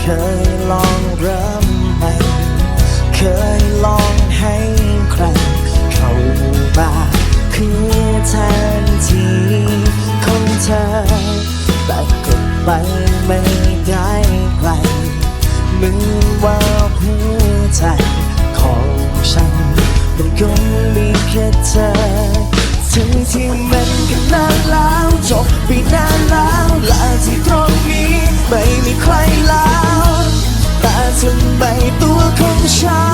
เคยลองเริ่มใหม่เคยลองให้ใครเข้ามาคือแทนที่ของเธอ แต่ก็ไปไม่ได้ไกลเหมือนว่าหัวใจของฉัน มันคงมีแค่เธอถึงที่มันกันนานแล้วจบไปนานแล้วและที่ตรงนี้ไม่มีใคร shine.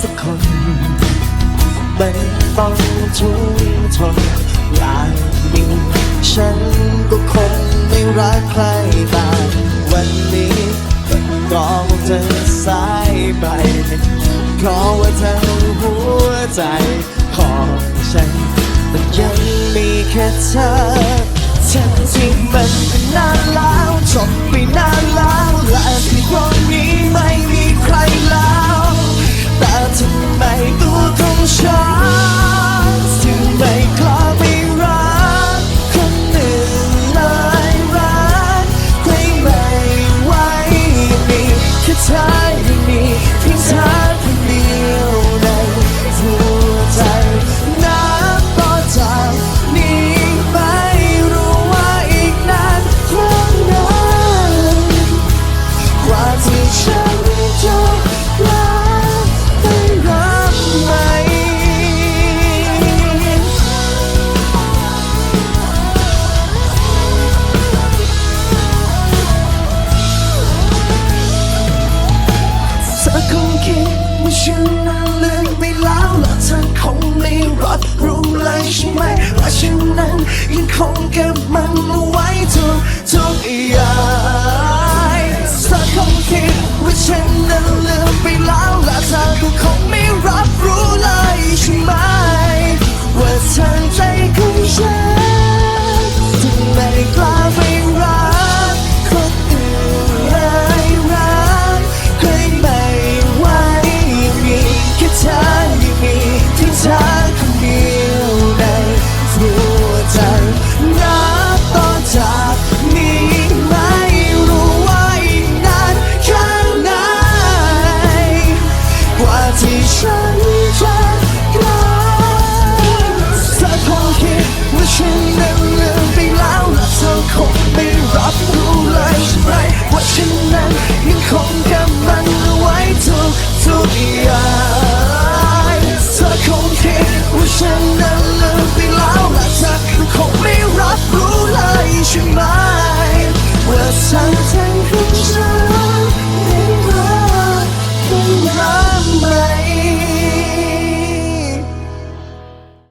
สักคนไม่ต้องทุกข์ทนอยากมีฉันก็คงไม่รักใครบ้างวันนี้ก็องเธอสายไปเพราะว่าเธอ งเก็บมันไว้ทุกทุกอย่างสักคงคิดว่าฉันนั้นลืมไปแล้วและเธอก็คงไม่ อลืมไปแล้วและเธอคงไม่รับรู้เลยใช่ไหมว่าเธอทั้งของฉัน